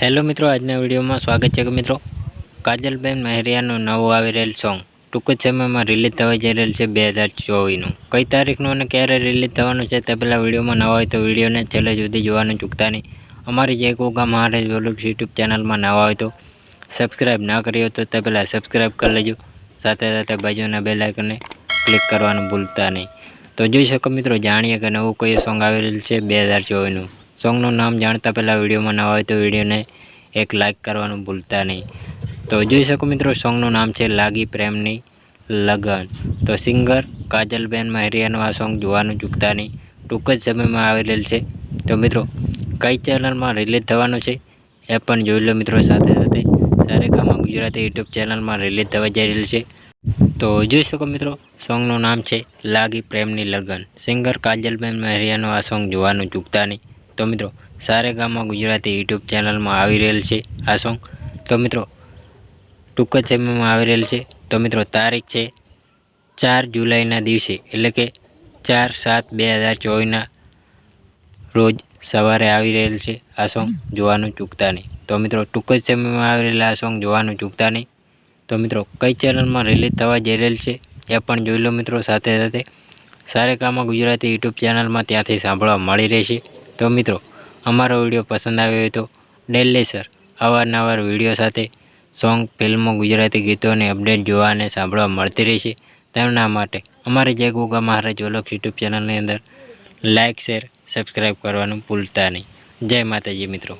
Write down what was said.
Hello મિત્રો, આજના વિડીયોમાં સ્વાગત છે મિત્રો. કાજલબેન મહેરિયાનું નવું આવી રહેલ સોંગ ટૂંક જ સમયમાં રિલીઝ થવા જઈ રહેલ છે બે હજાર ચોવીસનું. કઈ તારીખનું અને ક્યારે રિલીઝ થવાનું છે તે પહેલાં વિડીયોમાં નવા હોય તો વિડીયોને છેલ્લે સુધી જોવાનું ચૂકતા નહીં. અમારી જે કોગા મહારાજ વોલુક્સ યુટ્યુબ ચેનલમાં નવા હોય તો સબસ્ક્રાઈબ ના કરી હોય તો તે પહેલાં સબસ્ક્રાઈબ કરી લેજો. સાથે સાથે બાજુના બે લાઇકને ક્લિક કરવાનું ભૂલતા નહીં. તો જોઈ શકો મિત્રો, જાણીએ કે નવું કોઈ સોંગ આવેલ છે બે હજાર ચોવીસનું. સોંગનું નામ જાણતા પહેલાં વિડીયોમાં ન હોય તો વિડીયોને એક લાઇક કરવાનું ભૂલતા નહીં. તો જોઈ શકો મિત્રો સોંગનું નામ છે લાગી પ્રેમની લગન. તો સિંગર કાજલબેન મહેરિયાનું આ સોંગ જોવાનું ચૂકતા નહીં. ટૂંક જ સમયમાં આવેલ છે. તો મિત્રો, કઈ ચેનલમાં રિલીઝ થવાનું છે એ પણ જોઈ લો મિત્રો સાથે સાથે. સારેગામાં ગુજરાતી યુટ્યુબ ચેનલમાં રિલીઝ થવા જઈ રહેલ છે. તો જોઈ શકો મિત્રો સોંગનું નામ છે લાગી પ્રેમની લગન. સિંગર કાજલબેન મહેરિયાનું આ સોંગ જોવાનું ચૂકતા નહીં. તો મિત્રો, સારેગામા ગુજરાતી યુટ્યુબ ચેનલમાં આવી રહેલ છે આ સોંગ. તો મિત્રો, ટૂંક જ સમયમાં આવી રહેલ છે. તો મિત્રો, તારીખ છે ચાર જુલાઈના દિવસે, એટલે કે ચાર સાત બે હજાર ચોવીસના રોજ સવારે આવી રહેલ છે આ સોંગ, જોવાનું ચૂકતા નહીં. તો મિત્રો, ટૂંક જ સમયમાં આવી રહેલા આ સોંગ, જોવાનું ચૂકતા નહીં. તો મિત્રો, કઈ ચેનલમાં રિલીઝ થવા જઈ રહેલ છે એ પણ જોઈ લો મિત્રો સાથે સાથે. સારેગામાં ગુજરાતી યુટ્યુબ ચેનલમાં ત્યાંથી સાંભળવા મળી રહેશે. તો મિત્રો, અમારો વીડિયો પસંદ આવ્યો હોય તો ડેલી સર. અવારનવાર વીડિયો સાથે સોંગ, ફિલ્મો, ગુજરાતી ગીતોની અપડેટ જોવા અને સાંભળવા મળતી રહેશે. તેમના માટે અમારી જય ગોગા મહારાજ ઓલખ યુટ્યુબ ચેનલની અંદર લાઇક શેર, સબસ્ક્રાઈબ કરવાનું ભૂલતા નહીં. જય માતાજી મિત્રો.